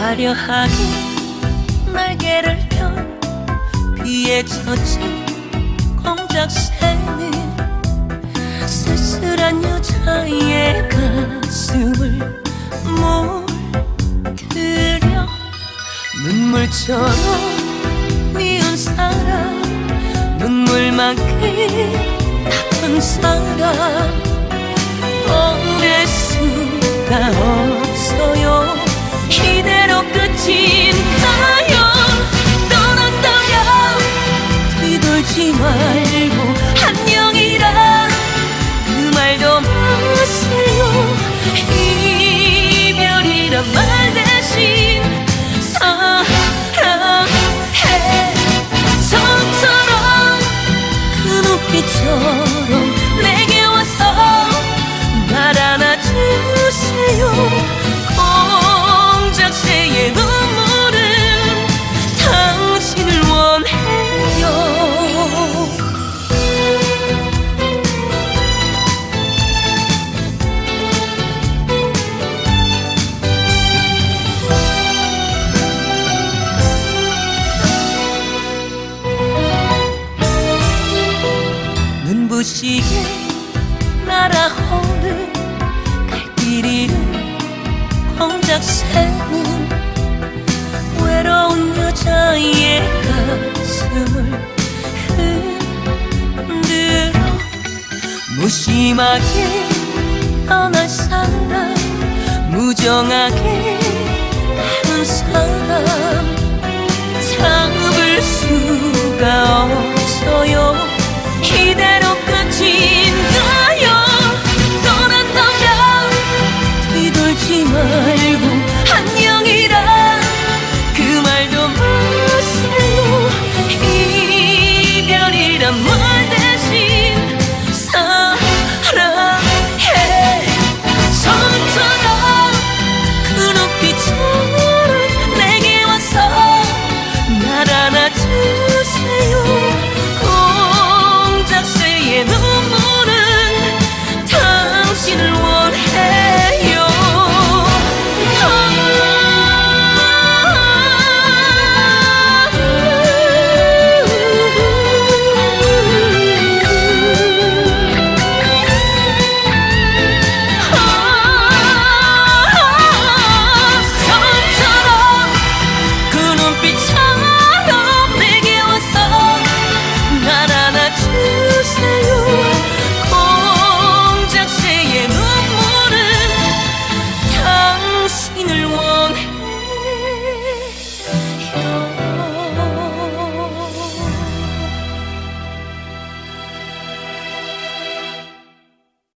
화려하게 날개를 편 비에 젖은 공작새는 쓸쓸한 여자의 가슴을 물들여 눈물처럼 미운 사람 눈물만큼 나쁜 사람 눈부시게 날아오는 갈길 잃은 공작새는 외로운 여자의 가슴을 흔들어 무심하게 떠날 사람 무정하게 가는 사람. 참을 수가 없어요 mưa